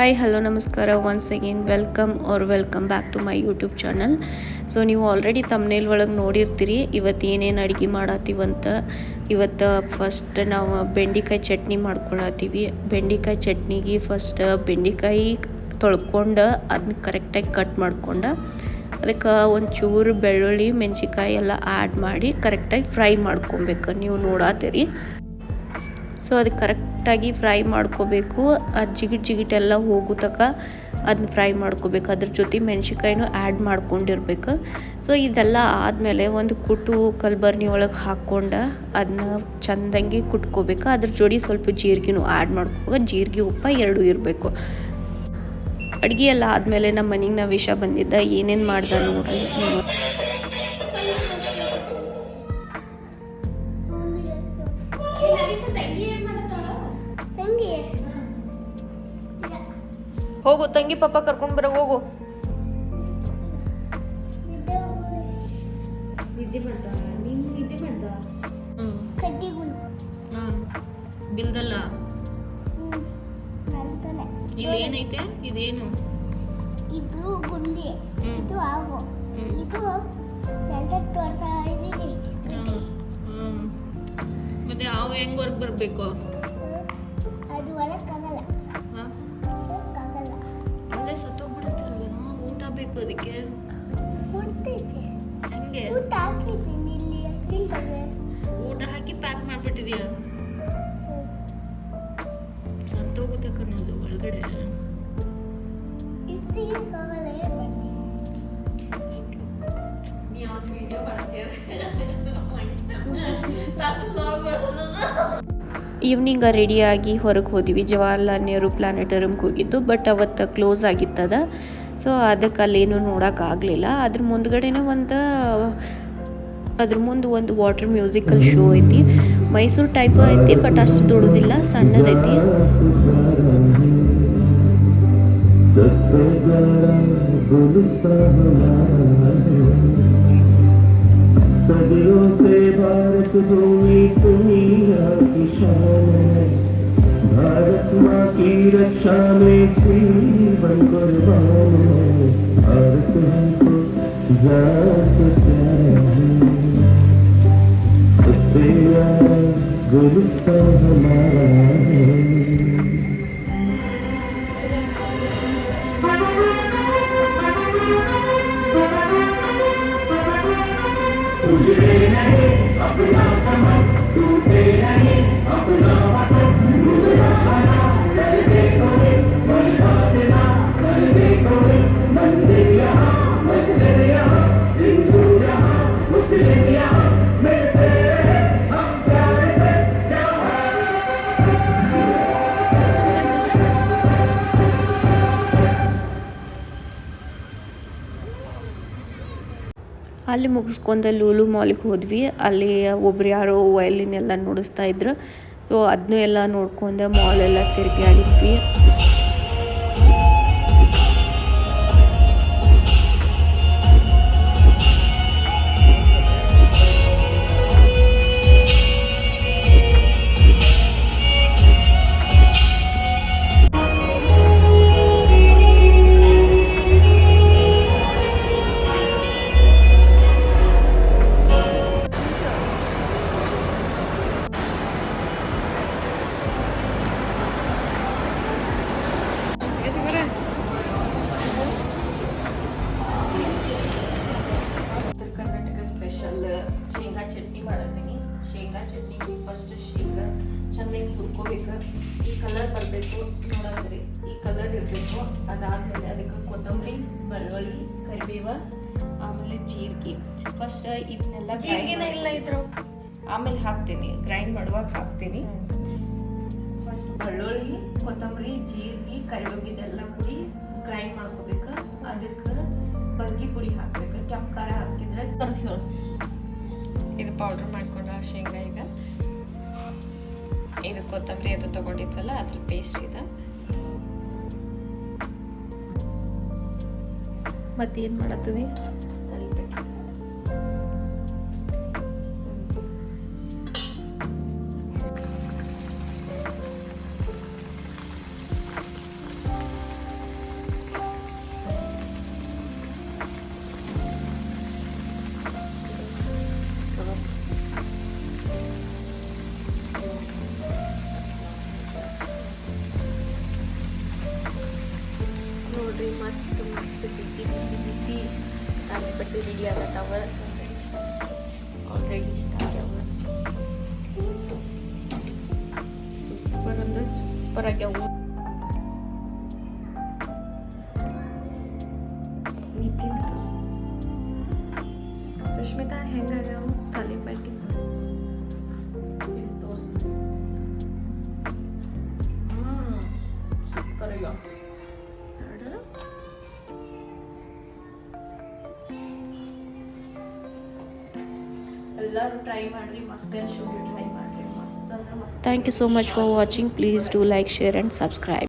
Hi hello ನಮಸ್ಕಾರ once again welcome or welcome back to my YouTube channel so ನೀವು already thumbnail ಒಳಗೆ ನೋಡಿರ್ತೀರಿ. ಇವತ್ತು ಏನೇನು ಅಡುಗೆ ಮಾಡತ್ತೀವಂತ ಇವತ್ತು ಫಸ್ಟ್ ನಾವು ಬೆಂಡೆಕಾಯಿ ಚಟ್ನಿ ಮಾಡ್ಕೊಳತ್ತೀವಿ. ಬೆಂಡೆಕಾಯಿ ಚಟ್ನಿಗೆ ಫಸ್ಟ್ ಬೆಂಡೆಕಾಯಿ ತೊಳ್ಕೊಂಡು ಅದನ್ನ ಕರೆಕ್ಟಾಗಿ ಕಟ್ ಮಾಡ್ಕೊಂಡು. ಅದಕ್ಕೆ ಒಂಚೂರು ಬೆಳ್ಳುಳ್ಳಿ ಮೆಣಸಿಕಾಯಿ ಎಲ್ಲ ಆ್ಯಡ್ ಮಾಡಿ ಕರೆಕ್ಟಾಗಿ ಫ್ರೈ ಮಾಡ್ಕೊಬೇಕು. ನೀವು ನೋಡತ್ತೀರಿ. ಸೊ ಅದು ಕರೆಕ್ಟಾಗಿ ಫ್ರೈ ಮಾಡ್ಕೋಬೇಕು. ಆ ಜಿಗಿಟ್ ಜಿಗಿಟೆಲ್ಲ ಹೋಗೋ ತನಕ ಅದನ್ನ ಫ್ರೈ ಮಾಡ್ಕೋಬೇಕು. ಅದ್ರ ಜೊತೆ ಮೆಣ್ಸಿಕಾಯಿನೂ ಆ್ಯಡ್ ಮಾಡ್ಕೊಂಡಿರ್ಬೇಕು. ಸೊ ಇದೆಲ್ಲ ಆದಮೇಲೆ ಒಂದು ಕುಟು ಕಲ್ಬರ್ನಿ ಒಳಗೆ ಹಾಕ್ಕೊಂಡು ಅದನ್ನ ಚೆಂದಂಗೆ ಕುಟ್ಕೋಬೇಕು. ಅದ್ರ ಜೋಡಿ ಸ್ವಲ್ಪ ಜೀರಿಗೆನೂ ಆ್ಯಡ್ ಮಾಡ್ಕೋಬೇಕು. ಜೀರಿಗೆ ಉಪ್ಪ ಎರಡೂ ಇರಬೇಕು. ಅಡುಗೆ ಎಲ್ಲ ಆದಮೇಲೆ ನಮ್ಮ ಮನೆಗೆ ನಾವು ವಿಷ ಬಂದಿದ್ದ ಏನೇನು ಮಾಡ್ದೆ ನೋಡ್ರಿ. ನೀವು ಹೋಗು ತಂಗಿ ಪಪ್ಪ ಕರ್ಕೊಂಡು ಬರೋ ಹೋಗು. ಬಿಲ್ದಲ್ಲ? ಇಲ್ಲಿ ಏನೈತೆ? ಇದೇನು? ಇದು ಗುಂಡಿ ಇದು ಹಾವು. ಇದು ತೋರ್ತಾ ಇದ್ದೀನಿ ಹ್ಮ್. ಮತ್ತೆ ಹಾವು ಹೆಂಗ್ ವರ್ಕ್ ಬರಬೇಕು? ಸತ್ತೋಗ್ಬಿಡುತ್ತಲ್ವೇನೋ ಊಟ ಬೇಕು ಅದಕ್ಕೆ. ಹಂಗೆ. ಊಟ ಹಾಕಿ ಪ್ಯಾಕ್ ಮಾಡಿಬಿಟ್ಟಿದೀಯ? ಸತ್ತೋಗುತ್ತೆ ಕಣ್ಣದು ಒಳಗಡೆ. ಯಾವ್ದು ವಿಡಿಯೋ ಮಾಡಿ ಈವ್ನಿಂಗ ರೆಡಿಯಾಗಿ ಹೊರಗೆ ಹೋದಿವಿ. ಜವಾಹರ್ಲಾಲ್ ನೆಹರು ಪ್ಲಾನೆಟೋರಿಯಂಗೆ ಹೋಗಿದ್ದು ಬಟ್ ಅವತ್ತು ಕ್ಲೋಸ್ ಆಗಿತ್ತದ. ಸೊ ಅದಕ್ಕೆ ಅಲ್ಲೇನು ನೋಡೋಕ್ಕಾಗಲಿಲ್ಲ ಅದ್ರ ಮುಂದ್ಗಡೆನೇ ಒಂದು, ಅದ್ರ ಮುಂದೆ ಒಂದು ವಾಟರ್ ಮ್ಯೂಸಿಕಲ್ ಶೋ ಐತಿ. ಮೈಸೂರು ಟೈಪ್ ಐತಿ ಬಟ್ ಅಷ್ಟು ದೊಡ್ಡದಿಲ್ಲ, ಸಣ್ಣದೈತಿ. सदियों से भारत भूमि दुनिया की शान है। भारत माँ की रक्षा में जीवन कुर्बान है। भारत हमको है। सबसे बड़ा हमारा है। Thank you. ಅಲ್ಲಿ ಮುಗಿಸ್ಕೊಂಡ ಲೂಲು ಮಾಲಿಗೆ ಹೋದ್ವಿ. ಅಲ್ಲಿ ಒಬ್ರು ಯಾರೋ ವಯಲಿನ್ ಎಲ್ಲ ನುಡಿಸ್ತಾ ಇದ್ರು. ಸೊ ಅದನ್ನೂ ಎಲ್ಲ ನೋಡ್ಕೊಂಡು ಮಾಲ್ ಎಲ್ಲ ತಿರುಗಾಡಿದ್ವಿ ಶೇಂಗಾ ಚಟ್ನಿ ಮಾಡತ್ತೀನಿ. ಶೇಂಗಾ ಚಟ್ನಿಗೆ ಫಸ್ಟ್ ಶೇಂಗಾ ಚೆನ್ನಾಗಿ ಹುರ್ಕೋಬೇಕು. ಈ ಕಲರ್ ಬರಬೇಕು ನೋಡಂದ್ರಿ ಈ ಕಲರ್ ಇರಬೇಕು. ಅದಾದ್ಮೇಲೆ ಅದಕ್ಕೆ ಕೊತ್ತಂಬರಿ ಬೆಳ್ಳುಳ್ಳಿ ಕರಿಬೇವ ಆಮೇಲೆ ಜೀರಿಗೆ. ಫಸ್ಟ್ ಇದನ್ನೆಲ್ಲ ಜೀರಿಗೆನ ಇಲ್ಲ ಇದ್ರು? ಆಮೇಲೆ ಹಾಕ್ತೀನಿ. ಗ್ರೈಂಡ್ ಮಾಡುವಾಗ ಹಾಕ್ತೀನಿ. ಫಸ್ಟ್ ಬೆಳ್ಳುಳ್ಳಿ ಕೊತ್ತಂಬರಿ ಜೀರಿಗೆ ಕರಿಬೇವು ಇದೆಲ್ಲ ಕೂಡಿ ಗ್ರೈಂಡ್ ಮಾಡ್ಕೋಬೇಕು. ಅದಕ್ಕೆ ಬಗ್ಗಿ ಪುಡಿ ಹಾಕ್ಬೇಕು. ಕೆಂಪು ಖಾರ ಹಾಕಿದ್ರೆ ಹೇಳು ಇದು ಪೌಡ್ರ್ ಮಾಡ್ಕೊಂಡು ಶೇಂಗಾ ಈಗ. ಇದು ಕೊತ್ತಂಬರಿ ಅದು ತಗೊಂಡಿದ್ವಲ್ಲ ಅದ್ರ ಪೇಸ್ಟ್ ಇದ. ಮತ್ತೇನು ಮಾಡತ್ತೀವಿ ಮಾಡತ್ತದಿ ಅಲ್ಬಿಟ್ಟು ನೋಡ್ರಿ ಮಸ್ತ್ ಮಸ್ತ್ ಬಿಸಿ ಬಿಸಿ ಬಿಸಿ ತಾಲಿಪಟ್ಟು ರೆಡಿ ಆಗತ್ತಾವ ಆಲ್ರೆಡಿ ಸ್ಟಾರ್ಟ್ ಆಗ್ಯಾವ ಸೂಪರ್ ಅಂದ್ರೆ ಸೂಪರ್ ಆಗ್ಯಾವ ನಿತಿನ್ ತೋರ್ಸು. ಸುಷ್ಮಿತಾ ಹೆಂಗಾಗ್ಯಾವ ಎಲ್ಲರೂ ಟ್ರೈ ಮಾಡ್ರಿ ಮಸ್ಟ್ ಆ್ಯಂಡ್ ಶುಡ್ ಟ್ರೈ ಮಾಡ್ರಿ ಮಸ್ತ್ ಅಂದ್ರೆ ಮಸ್ತ್ Thank you so much for watching. Please do like, share, and subscribe.